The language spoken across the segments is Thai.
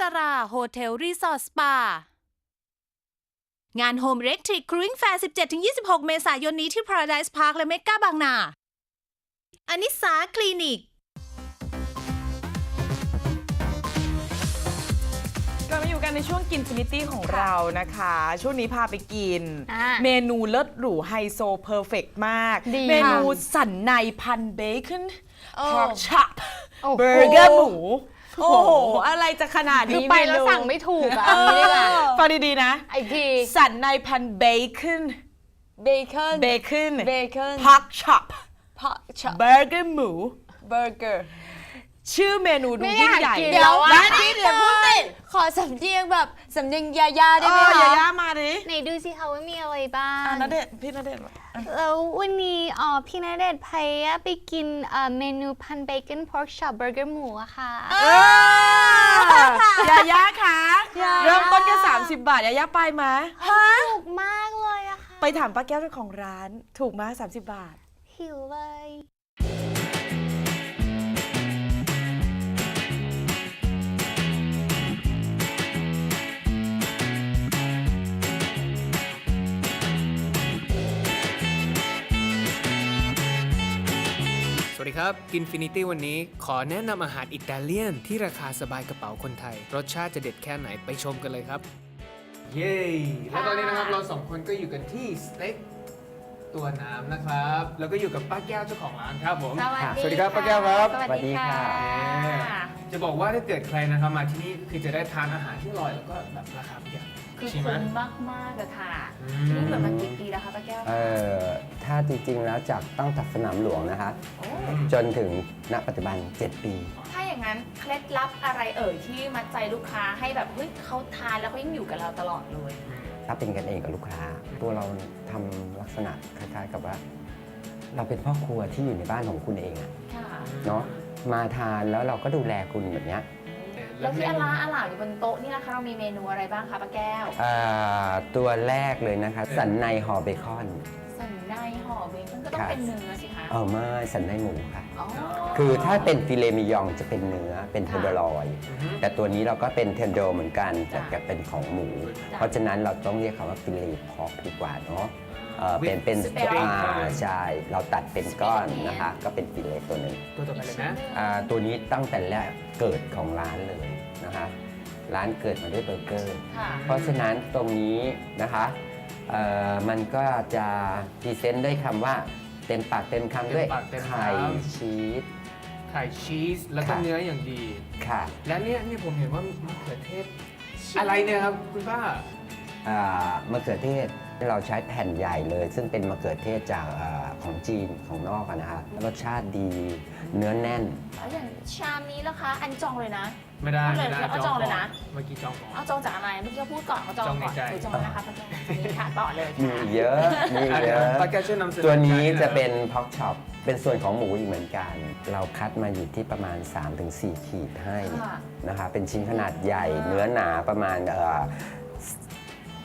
นันตราโฮเทลรีสอร์ทสปางาน Home Electric Cruising Fair 17-26 เมษายนนี้ที่ Paradise Park และเมกาบางนา อนิสาคลินิก กลับมาอยู่กันในช่วงกินฟินิตี้ของเรานะคะ ช่วงนี้พาไปกิน อ่าเมนูเลิศหรูไฮโซเพอร์เฟกมาก ดีเมนูค่ะสันในพันเบคอนโอ้ พอกชับโอ้โห เบอร์เกอร์หมู โอ้โห อะไรจะขนาดคือนี้ไปแล้วเนูสั่งไม่ถูกอะเอางี้ดีกว่าฟังดีๆนะอีกทีสันในพันเบคอนเบคอนเบคอนเบคอนพอกชับพอชอเบอร์เกอร์หมู เบอร์เกอร์ชื่อเมนูดูไม่ยิ่งอยากใหญ่กินเดี๋ยวแล้วอะนะนี่เดี๋ยวพูดติดขอสำเนียงแบบสำเนียงยาๆได้เอไหมออย่าคะย่ามาดิไหนดูสิคะว่ามีอะไรบ้าง อะณเดชน์พี่ณเดชน์ แล้ววันนี้อ๋อพี่ณเดชน์พายาไปกินเอ่อเมนูพันเบคอนพอร์กช็อปเบอร์เกอร์หมูอะค่ะ ยาย่าคะยา เริ่มต้นแค่30 บาท ยาย่าไปไหมถูกมากเลยอะค่ะ ไปถามป้าแก้วเจ้าของร้าน ถูกไหม30 บาท หิวเลย ครับกินฟินิตี้วันนี้ขอแนะนำอาหารอิตาเลียนที่ราคาสบายกระเป๋าคนไทย รสชาติจะเด็ดแค่ไหนไปชมกันเลยครับ เย้แล้วตอนนี้นะครับเราสองคนก็อยู่กันที่สเต็กตัวน้ำนะครับ แล้วก็อยู่กับป้าแก้วเจ้าของร้านครับผม สวัสดีครับป้าแก้วครับสวัสดีค่ะ จะบอกว่าถ้าเกิดใครนะครับมาที่นี่คือจะได้ทานอาหารที่อร่อยแล้วก็แบบราคาประหยัด คือใช่ไหมคุ้มมากมากๆเลยค่ะอืนี่เปิดมากี่ปีแล้วคะป้าแก้วเอ่อถ้าจริงๆแล้วจากตั้งแต่สนามหลวงนะคะโอ้จนถึงณปัจจุบัน 7 ปี ถ้าอย่างนั้นเคล็ดลับอะไรเอ่ยที่มัดใจลูกค้าให้แบบเฮ้ยเขาทานแล้วเขายังอยู่กับเราตลอดเลยถ้าเป็นกันเองกับลูกค้า ตัวเราทำลักษณะคล้ายๆกับว่า เราเป็นพ่อครัวที่อยู่ในบ้านของคุณเองอะค่ะ เนาะมาทานแล้วเราก็ดูแลคุณแบบเนี้ย แล้วที่อาลาอาหลามอยู่บนโต๊ะนี่นะคะเรามีเมนูอะไรบ้างคะป้าแก้ว อ่าตัวแรกเลยนะคะ สันในห่อเบคอนสันในห่อเบคอนก็ต้องค่ะเป็นเนื้อสิคะเออไม่สันในหมูค่ะอ๋อคือถ้าเป็นฟิเลมิยองจะเป็นเนื้อเป็นเทนเดอร์ลอยอือฮึแต่ตัวนี้เราก็เป็นเทนเดอร์เหมือนกันแต่จ้ะแกเป็นของหมูจ้ะเพราะฉะนั้นเราต้องเรียกคำว่าฟิเลพอกดีกว่าเนาะเอ่อเป็นเป็นสเปรย์อ่าใช่เราตัดเป็นก้อนสเปรย์นะคะ ก็เป็นฟิเลตัวหนึ่งตัวต่อไปเลยนะอ่าตัวนี้ตั้งแต่แรกเกิดของร้านเลย นะคะร้านเกิดมาด้วยเบอร์เกอร์ ค่ะ เพราะฉะนั้นตรงนี้นะคะเอ่อมันก็จะพรีเซนต์ด้วยคำว่าเต็มปากเต็มคำด้วยเต็มปากเต็มคำ ไข่ชีส ไข่ชีสแล้วก็ค่ะ เนื้ออย่างดี ค่ะและเนี่ยเนี่ยผมเห็นว่ามะเขือเทศ อะไรเนี่ยครับคุณป้าอ่ามะเขือเทศเราใช้แผ่นใหญ่เลย ซึ่งเป็นมะเขือเทศจากอา ของจีนของนอกอะนะคะรสชาติดีเนื้อแน่น แล้วอย่างชามนี้แล้วคะ อันจองเลยนะ ไม่ได้เอาเลยไม่ได้เอาจองเลยนะ เมื่อกี้จองก่อน เอาจองจากอะไรเมื่อกี้พูดก่อนเขาจองจองในก่อนใจหรือจองนะคะป้าแก้วนี่ค่ะต่อเลยมีค่ะ เยอะมีเยอะ ป้าแก้วช่วยนำเสนอตัวนี้หอยจะเป็นพ็อกช็อปเป็นส่วนของหมูอีกเหมือนกัน เราคัดมาอยู่ที่ประมาณ 3-4 ขีดให้ค่ะ นะคะเป็นชิ้นขนาดใหญ่เนื้อหนาประมาณเอ่อ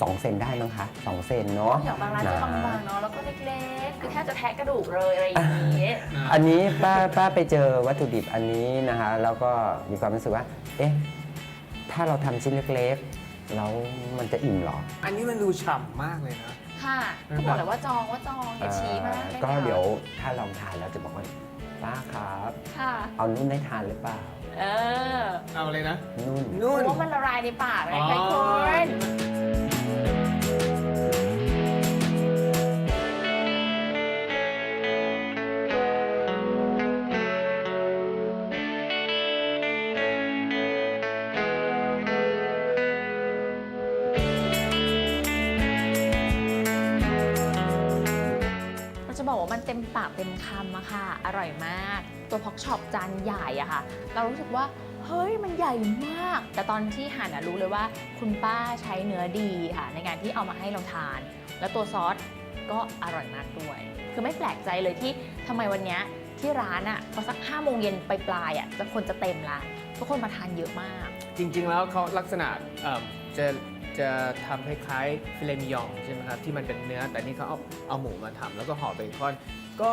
สองเซนได้มั้งคะสองเซนเนาะอย่างบางร้านจะหบางๆเนาะแล้วก็เล็กๆ คือแทบจะแทะกระดูกเลยอะไรอย่างนี้อันนี้ป้าป้าไปเจอวัตถุดิบอันนี้นะคะ แล้วก็มีความรู้สึกว่า เอ๊ะ ถ้าเราทำชิ้นเล็กๆ แล้วมันจะอิ่มเหรอ อันนี้มันดูฉ่ำมากเลยนะ ค่ะก็บอกเลยว่าจองว่าจองอย่าชี้มากเอ่อได้ไหมก็คะเดี๋ยวถ้าลองทานแล้วจะบอกว่าป้าครับค่ะเอานุ่นได้ทานหรือเปล่า เออ เอาเลยนะ นุ่นเพนุ่นราะว่ามันละลายในปากไงอ๋อไงคุณ เต็มปากเต็มคำอะค่ะ อร่อยมาก ตัวพ็อกช็อปจานใหญ่อะค่ะ เรารู้สึกว่าเฮ้ยมันใหญ่มาก แต่ตอนที่หั่นอะรู้เลยว่า คุณป้าใช้เนื้อดีค่ะ ในการที่เอามาให้เราทาน แล้วตัวซอสก็อร่อยมากด้วย คือไม่แปลกใจเลยที่ทำไมวันนี้ที่ร้านอะพอสัก5โมงเย็นไปปลายอะจะคนจะเต็มละทุกคนมาทานเยอะมาก จริง ๆ แล้วเขาลักษณะจะ จะทำคล้ายๆฟิเลมิยองใช่ไหมครับที่มันเป็นเนื้อ แต่นี่เขาเอาเอาหมูมาทำ แล้วก็ห่อเบคอนก็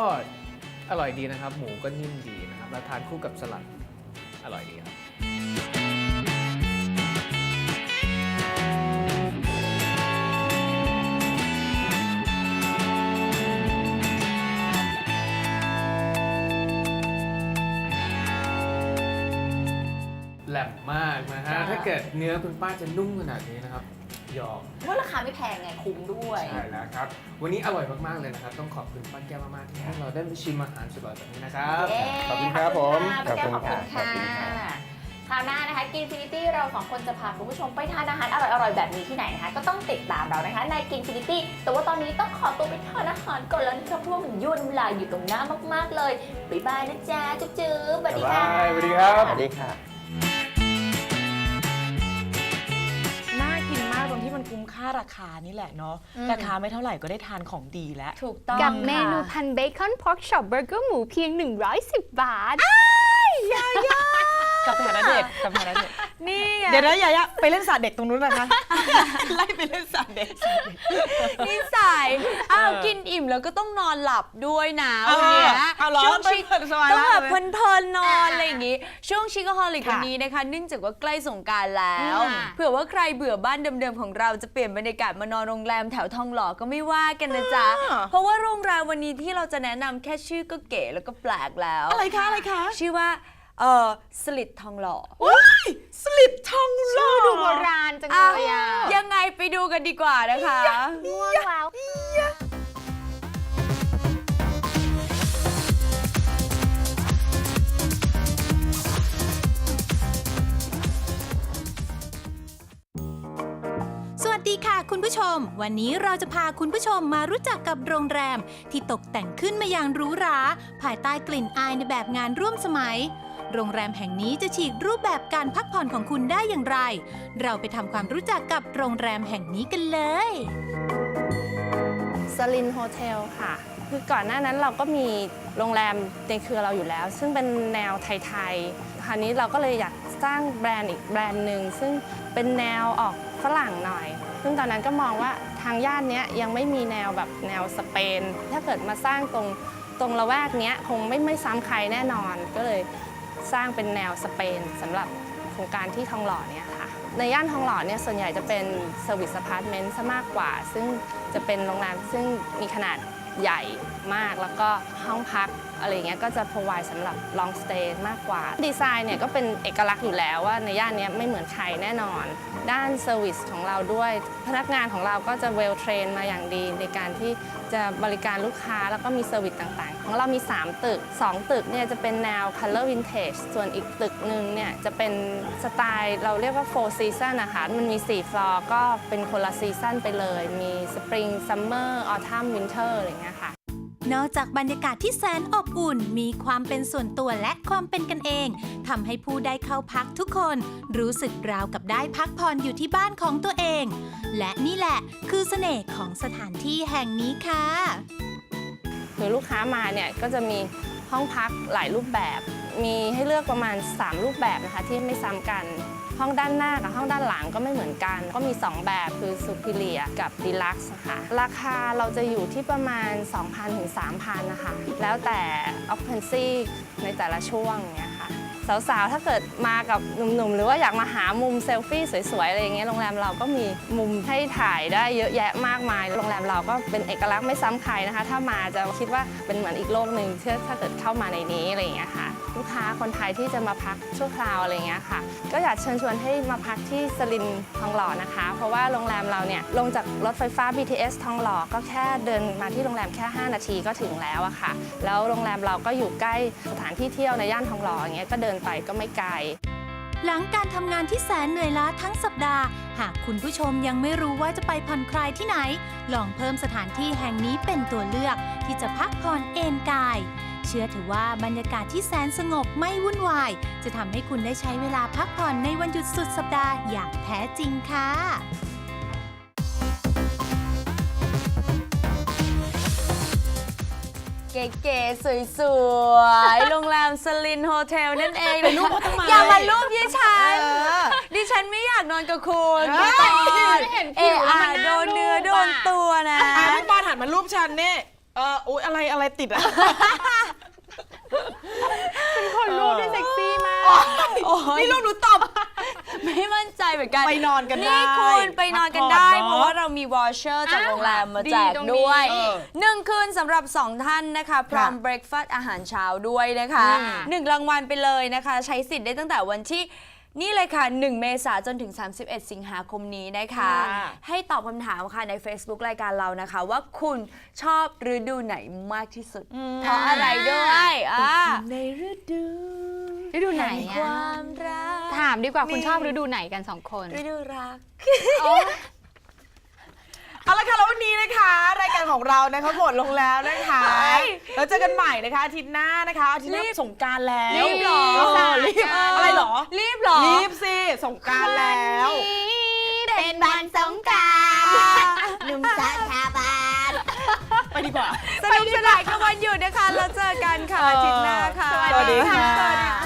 อร่อยดีนะครับ หมูก็นิ่มดีนะครับแล้วทานคู่กับสลัดอร่อยดีครับแหลมมากนะฮะ ถ้าเกิดเนื้อคุณป้าจะนุ่มขนาดนี้นะครับ ยอมว่าราคาไม่แพงไงคุ้มด้วย ใช่แล้วครับ วันนี้อร่อยมากๆเลยนะครับ ต้องขอบคุณป้าแก้วมากๆที่ให้เราได้มาชิมอาหารสุดอร่อยแบบนี้นะครับ เย้ขอบคุณครับผมขอบคุณค่ะขอบคุณขอบคุณครัค่ะบคราวหน้านะคะกินฟินิตี้เราสองคนจะพาคุณผู้ชมไปทานอาหารอร่อยๆแบบนี้ที่ไหนนะคะ ก็ต้องติดตามเรานะคะในกินฟินิตี้แต่ว่าตอนนี้ต้องขอตัวไปทานอาหารก่อนแล้วนะครับเพราะว่ามันยุ่นำลายอยู่ตรงหน้ามากๆเลยบ๊ายบายนะจ๊ะจุ๊บๆสวัสดีค่ะ บ๊ายบายสวัสดีครับ สวัสดีค่ะ คุ้มค่าราคานี่แหละเนาะราคาไม่เท่าไหร่ก็ได้ทานของดีแล้ว ถูกต้องกับเมนูค่ะ พันเบคอนพอร์กช็อปเบอร์เกอร์หมูเพียง 110 บาท กับแผนเด็กกับแผนเด็กนี่ไง เดี๋ยวนะยายะไปเล่นสาดเด็กตรงนู้นนะคะ ไล่ไปเล่นสาดเด็ก นิสัยอ้าวกินอิ่มแล้วก็ต้องนอนหลับด้วยนะเอาวันเนี้ยเอาเหรอช่วงชิเปิดสบายต้องมากแบบเลยเพลินๆนอนอะไรอย่างงี้ช่วงชิคกฮอลิกค่ะวันนี้นะคะเนื่องจากว่าใกล้สงกรารแล้วค่ะเผื่อว่าใครเบื่อบ้านเดิมๆของเราจะเปลี่ยนบรรยากาศมานอนโรงแรมแถวทองหล่อก็ไม่ว่ากันนะจ๊ะเพราะว่าโรงแรมวันนี้ที่เราจะแนะนำแค่ชื่อก็เก๋แล้วก็แปลกแล้ว อะไรคะอะไรคะ ชื่อว่า เออสลิดทองหล่อว้ายสลิดทองหล่อดูโบราณจังเลยอะยังไงไปดูกันดีกว่านะคะง่วงแล้วสวัสดีค่ะคุณผู้ชม วันนี้เราจะพาคุณผู้ชมมารู้จักกับโรงแรม ที่ตกแต่งขึ้นมาอย่างหรูหรา ภายใต้กลิ่นอายในแบบงานร่วมสมัย โรงแรมแห่งนี้จะฉีกรูปแบบการพักผ่อนของคุณได้อย่างไร เราไปทำความรู้จักกับโรงแรมแห่งนี้กันเลยสลินโฮเทลค่ะ คือก่อนหน้านั้นเราก็มีโรงแรมในเครือเราอยู่แล้ว ซึ่งเป็นแนวไทยๆ คราวนี้เราก็เลยอยากสร้างแบรนด์อีกแบรนด์หนึ่ง ซึ่งเป็นแนวออกฝรั่งหน่อย ซึ่งตอนนั้นก็มองว่าทางย่านนี้ยังไม่มีแนวแบบแนวสเปน ถ้าเกิดมาสร้างตรงตรงละแวกนี้คงไม่ไม่ซ้ำใครแน่นอน ก็เลย สร้างเป็นแนวสเปนสำหรับโครงการที่ทองหล่อเนี่ยค่ะ ในย่านทองหล่อเนี่ยส่วนใหญ่จะเป็นเซอร์วิสอพาร์ตเมนต์ซะมากกว่า ซึ่งจะเป็นโรงแรมซึ่งมีขนาดใหญ่มากแล้วก็ห้องพักอะไรเงี้ยก็จะ provide สำหรับ long stay มากกว่า ดีไซน์เนี่ยก็เป็นเอกลักษณ์อยู่แล้วว่าในย่านเนี้ยไม่เหมือนใครแน่นอน ด้านเซอร์วิสของเราด้วย พนักงานของเราก็จะ well train มาอย่างดี ในการที่จะบริการลูกค้าแล้วก็มีเซอร์วิสต่างๆ ของเรามี 3 ตึก 2 ตึกเนี่ยจะเป็นแนว color vintage ส่วนอีกตึกหนึ่งเนี่ยจะเป็นสไตล์เราเรียกว่า four season นะคะมันมี4ฟลอร์ก็เป็นคนละซีซันไปเลย มี spring summer autumn winter อะไรอย่างเงี้ยค่ะ นอกจากบรรยากาศที่แสนอบอุ่น มีความเป็นส่วนตัวและความเป็นกันเองทำให้ผู้ได้เข้าพักทุกคน รู้สึกราวกับได้พักผ่อนอยู่ที่บ้านของตัวเอง และนี่แหละคือเสน่ห์ของสถานที่แห่งนี้ค่ะคือลูกค้ามาเนี่ยก็จะมีห้องพักหลายรูปแบบ มีให้เลือกประมาณ 3 รูปแบบนะคะที่ไม่ซ้ำกัน ห้องด้านหน้ากับห้องด้านหลังก็ไม่เหมือนกัน ก็มี 2 แบบคือ Superior กับ Deluxe ค่ะราคาเราจะอยู่ที่ประมาณ 2,000ถึง3,000นะคะแล้วแต่ occupancy ในแต่ละช่วงเนี่ย สาวๆ ถ้าเกิดมากับหนุ่มๆ หรือว่าอยากมาหามุมเซลฟี่สวยๆ อะไรอย่างเงี้ย โรงแรมเราก็มีมุมให้ถ่ายได้เยอะแยะมากมาย โรงแรมเราก็เป็นเอกลักษณ์ไม่ซ้ำใครนะคะ ถ้ามาจะคิดว่าเป็นเหมือนอีกโลกหนึ่งถ้าเกิดเข้ามาในนี้อะไรอย่างเงี้ยค่ะ ลูกค้าคนไทยที่จะมาพักชั่วคราวอะไรอย่างเงี้ยค่ะ ก็อยากเชิญชวนให้มาพักที่สลินทองหล่อนะคะ เพราะว่าโรงแรมเราเนี่ยลงจากรถไฟฟ้า BTS ทองหล่อ ก็แค่เดินมาที่โรงแรมแค่ 5 นาทีก็ถึงแล้วอะค่ะ แล้วโรงแรมเราก็อยู่ใกล้สถานที่เที่ยวในย่านทองหล่ออย่างเงี้ย ก็เดินไปก็ไม่ไกล หลังการทำงานที่แสนเหนื่อยล้าทั้งสัปดาห์ หากคุณผู้ชมยังไม่รู้ว่าจะไปผ่อนคลายที่ไหน ลองเพิ่มสถานที่แห่งนี้เป็นตัวเลือกที่จะพักผ่อนเอนกาย เชื่อถือว่าบรรยากาศที่แสนสงบไม่วุ่นวาย จะทำให้คุณได้ใช้เวลาพักผ่อนในวันหยุดสุดสัปดาห์อย่างแท้จริงค่ะ เก๋ๆ สวยๆ โรงแรมสลินโฮเทลนั่นเองเป็นรูปอย่ามารูปยี่ฉันดิฉันไม่อยากนอนกับคุณพี่ปอนเอะอะโดนเนื้อโดนตัวนะอะพี่ปอนหันมารูปฉันเนี่ยเอออุ๊ยอะไรอะไรติดอะ คนรูปได้เซ็กซี่มาก โอ้ยนี่ลูกหนูตบ ไม่มั่นใจเหมือนกัน ไปนอนกันได้นี่คุณไปนอนกันได้ พักผ่อนเนอะเพราะว่าเรามีวอเชอร์จากโรงแรมมาแจกดีตรงนี้ ด้วยเออหนึ่งคืนสำหรับ 2 ท่านนะคะพร้อมค่ะเบรคฟาสต์อาหารเช้าด้วยนะคะอืม หนึ่งรางวัลไปเลยนะคะ ใช้สิทธิ์ได้ตั้งแต่วันที่นี่เลยค่ะ 1 เมษาจนถึง 31 สิงหาคมนี้นะคะ ค่ะ ให้ตอบคำถามค่ะใน Facebook รายการเรานะคะ ว่าคุณชอบฤดูไหนมากที่สุด เพราะอะไรด้วยอะในฤดู ฤดูไหนคอะวามรัก ถามดีกว่าคุณนี่ชอบฤดูไหนกันสองคน ฤดูรัก เอาละค่ะแล้ววันนี้นะคะ รายการของเรานะคะหมดลงแล้วนะคะแล้วเจอกันใหม่นะคะอาทิตย์หน้านะคะอาทิตย์หน้าสงกรารแล้วรีบเหรอเออรีบอะไรเหรอรีบเหรอรีบสิสงกรารแล้วเป็นวันสงการหนุ่มสาชาบานไปดีกว่า สนุกสนานกับวันหยุดนะคะ แล้วเจอกันค่ะอาทิตย์หน้าค่ะ สวัสดีค่ะ สวัสดีค่ะ